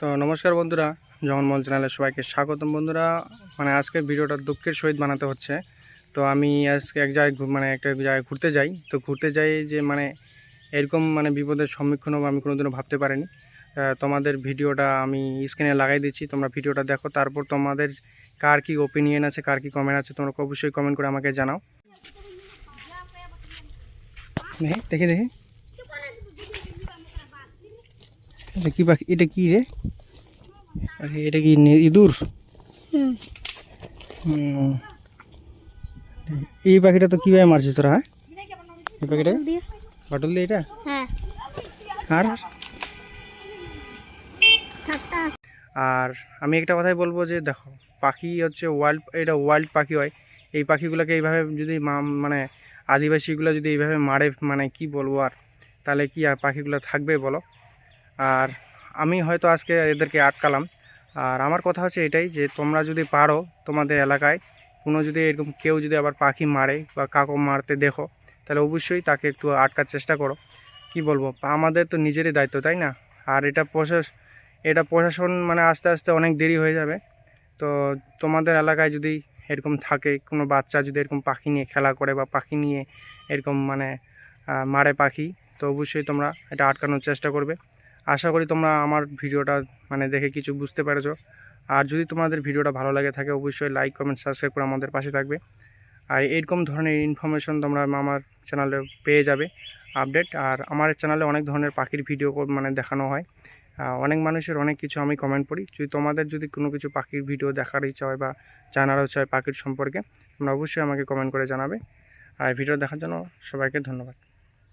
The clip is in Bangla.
তো নমস্কার বন্ধুরা জগন্মল চ্যানেলে সবাইকে স্বাগতম বন্ধুরা। মানে আজকে ভিডিওটা দুঃখের সহিত বানাতে হচ্ছে। তো আমি আজকে এক জায়গায় মানে একটা জায়গায় ঘুরতে যাই। তো ঘুরতে যাই যে মানে এরকম মানে বিপদের সম্মুখীন হব আমি কোনোদিনও ভাবতে পারিনি। তোমাদের ভিডিওটা আমি স্ক্রিনে লাগাই দিচ্ছি তোমরা ভিডিওটা দেখো। তারপর তোমাদের কার কি ওপিনিয়ন আছে কার কি কমেন্ট আছে তোমরা অবশ্যই কমেন্ট করে আমাকে জানাও। দেখি দেখি দেখি। এটা কি পাখি? এটা কি রে? আরে এটা কি ইঁদুর? এই পাখিটা তো কীভাবে মারছিস তোরা হ্যাঁ? এই পাখিটা? বাটল দিয়ে। এটা? হ্যাঁ। আর? আর আমি একটা কথাই বলব যে দেখো পাখি হচ্ছে ওয়াইল্ড এটা ওয়াইল্ড পাখি হয়। এই পাখিগুলোকে এইভাবে যদি মানে আদিবাসীগুলো যদি এইভাবে মারে মানে কি বলব আর? তাহলে কি আর পাখিগুলো থাকবে বলো? আর আমি হয়তো আজকে এদেরকে আটকালাম। আর আমার কথা হচ্ছে এটাই যে, তোমরা যদি পারো তোমাদের এলাকায়, কোনো যদি এরকম কেউ যদি আবার পাখি মারে বা কাকো মারতে দেখো, তাহলে অবশ্যই তাকে একটু আটকার চেষ্টা করো। কি বলব? আমাদের তো নিজেরই দায়িত্ব, তাই না? আর এটা প্রশাস, এটা প্রশাসন মানে আস্তে আস্তে অনেক দেরি হয়ে যাবে। তো তোমাদের এলাকায় যদি এরকম থাকে, কোনো বাচ্চা যদি এরকম পাখি নিয়ে খেলা করে বা পাখি নিয়ে এরকম মানে মারে পাখি, তো অবশ্যই তোমরা এটা আটকানোর চেষ্টা করবে। আশা করি তোমরা আমার ভিডিওটা মানে দেখে কিছু বুঝতে পেরেছ। আর যদি তোমাদের ভিডিওটা ভালো লাগে থাকে, অবশ্যই লাইক কমেন্ট সাবস্ক্রাইব করে আমাদের পাশে থাকবে। আর এরকম ধরনের ইনফরমেশন তোমরা আমার চ্যানেলে পেয়ে যাবে আপডেট আর আমার চ্যানেলে অনেক ধরনের পাখির ভিডিও মানে দেখানো হয়। অনেক মানুষের অনেক কিছু আমি কমেন্ট করি যদি তোমাদের যদি কোনো কিছু পাখির ভিডিও দেখার ইচ্ছা হয় বা জানার ইচ্ছা হয় পাখির সম্পর্কে, তোমরা অবশ্যই আমাকে কমেন্ট করে জানাবে। আর ভিডিও দেখার জন্য সবাইকে ধন্যবাদ।